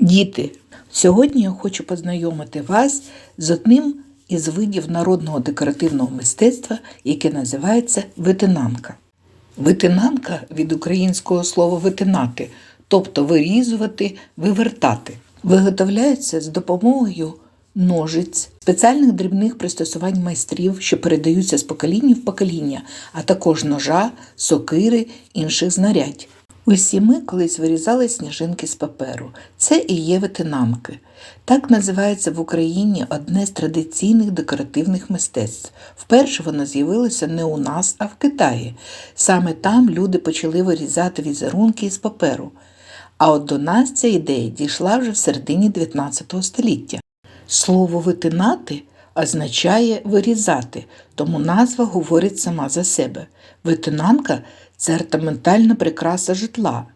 Діти, сьогодні я хочу познайомити вас з одним із видів народного декоративного мистецтва, яке називається витинанка. Витинанка від українського слова витинати, тобто вирізувати, вивертати. Виготовляється з допомогою ножиць, спеціальних дрібних пристосувань майстрів, що передаються з покоління в покоління, а також ножа, сокири, інших знарядь. Усі ми колись вирізали сніжинки з паперу. Це і є витинанки. Так називається в Україні одне з традиційних декоративних мистецтв. Вперше воно з'явилося не у нас, а в Китаї. Саме там люди почали вирізати візерунки із паперу. А от до нас ця ідея дійшла вже в середині 19 століття. Слово витинати означає вирізати, тому назва говорить сама за себе. Витинанка це ортаментальна прикраса житла,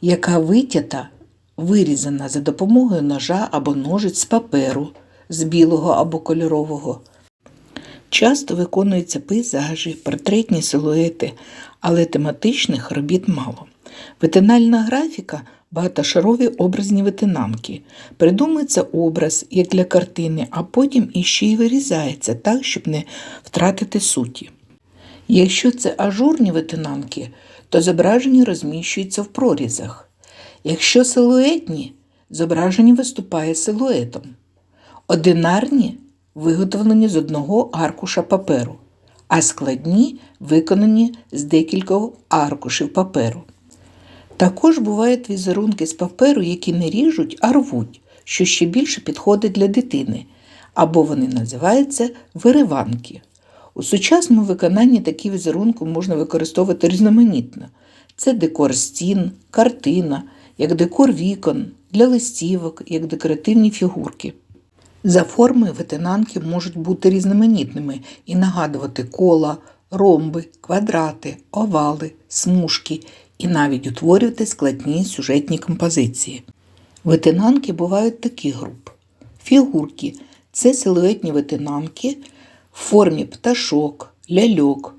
яка витята, вирізана за допомогою ножа або ножиць з паперу, з білого або кольорового. Часто виконуються пейзажі, портретні силуети, але тематичних робіт мало. Витинальна графіка багатошарові образні витинанки. Придумується образ, як для картини, а потім іще й вирізається так, щоб не втратити суті. Якщо це ажурні витинанки, то зображення розміщується в прорізах. Якщо силуетні, зображення виступає силуетом. Одинарні виготовлені з одного аркуша паперу, а складні виконані з декількох аркушів паперу. Також бувають візерунки з паперу, які не ріжуть, а рвуть, що ще більше підходить для дитини, або вони називаються вириванки. У сучасному виконанні такі візерунки можна використовувати різноманітно. Це декор стін, картина, як декор вікон, для листівок, як декоративні фігурки. За формою витинанки можуть бути різноманітними і нагадувати кола, ромби, квадрати, овали, смужки і навіть утворювати складні сюжетні композиції. Витинанки бувають таких груп. Фігурки це силуетні витинанки в формі пташок, ляльок,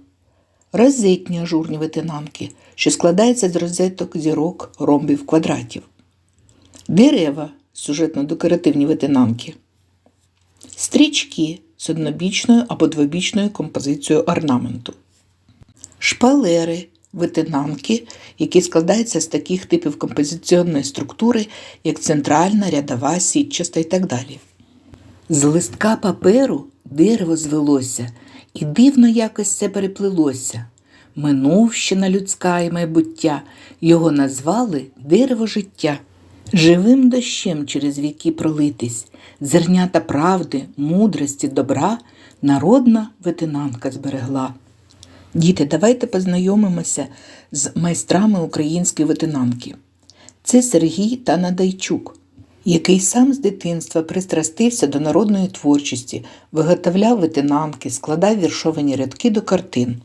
розетні ажурні витинанки, що складаються з розеток, зірок, ромбів, квадратів, дерева сюжетно-декоративні витинанки, стрічки з однобічною або двобічною композицією орнаменту, шпалери витинанки, які складаються з таких типів композиціонної структури, як центральна, рядова, сітчаста і так далі. З листка паперу дерево звелося, і дивно якось це переплилося. Минувщина людська і майбуття, його назвали дерево життя. Живим дощем через віки пролитись, зернята правди, мудрості, добра, народна ветенанка зберегла. Діти, давайте познайомимося з майстрами української ветенанки. Це Сергій та Надайчук, який сам з дитинства пристрастився до народної творчості, виготовляв ветенанки, складав віршовані рядки до картин.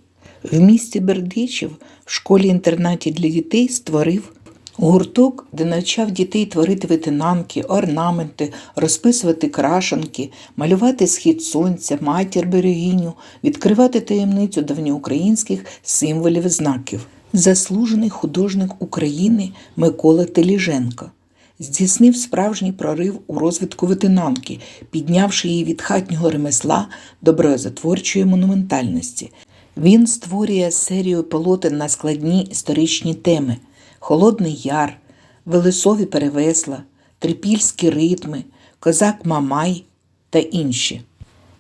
В місті Бердичів в школі-інтернаті для дітей створив гурток, де навчав дітей творити ветенанки, орнаменти, розписувати крашанки, малювати схід сонця, матір берегиню, відкривати таємницю давньоукраїнських символів і знаків. Заслужений художник України Микола Теліженко здійснив справжній прорив у розвитку ветенанки, піднявши її від хатнього ремесла до образотворчої монументальності. Він створює серію полотен на складні історичні теми. Холодний Яр, Велесові перевесла, Трипільські ритми, Козак Мамай та інші.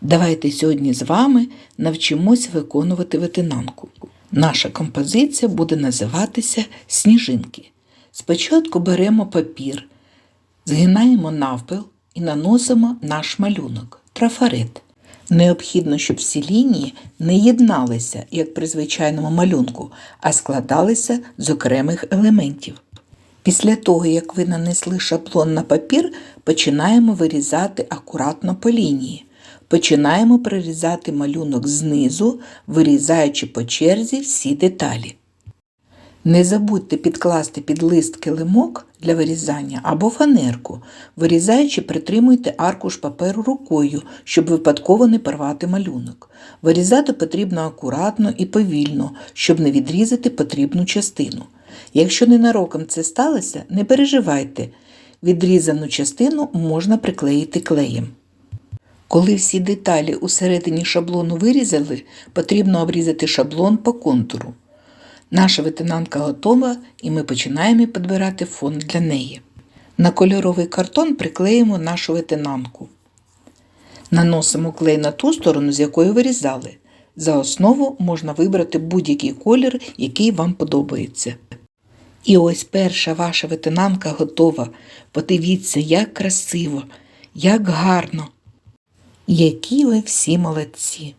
Давайте сьогодні з вами навчимось виконувати ветенанку. Наша композиція буде називатися Сніжинки. Спочатку беремо папір, згинаємо навпил і наносимо наш малюнок трафарет. Необхідно, щоб всі лінії не єдналися, як при звичайному малюнку, а складалися з окремих елементів. Після того, як ви нанесли шаблон на папір, починаємо вирізати акуратно по лінії. Починаємо прирізати малюнок знизу, вирізаючи по черзі всі деталі. Не забудьте підкласти під лист килимок для вирізання або фанерку. Вирізаючи, притримуйте аркуш паперу рукою, щоб випадково не порвати малюнок. Вирізати потрібно акуратно і повільно, щоб не відрізати потрібну частину. Якщо ненароком це сталося, не переживайте. Відрізану частину можна приклеїти клеєм. Коли всі деталі усередині шаблону вирізали, потрібно обрізати шаблон по контуру. Наша ветенанка готова і ми починаємо підбирати фон для неї. На кольоровий картон приклеїмо нашу ветенанку. Наносимо клей на ту сторону, з якої вирізали. За основу можна вибрати будь-який колір, який вам подобається. І ось перша ваша ветенанка готова. Подивіться, як красиво, як гарно. Які ви всі молодці!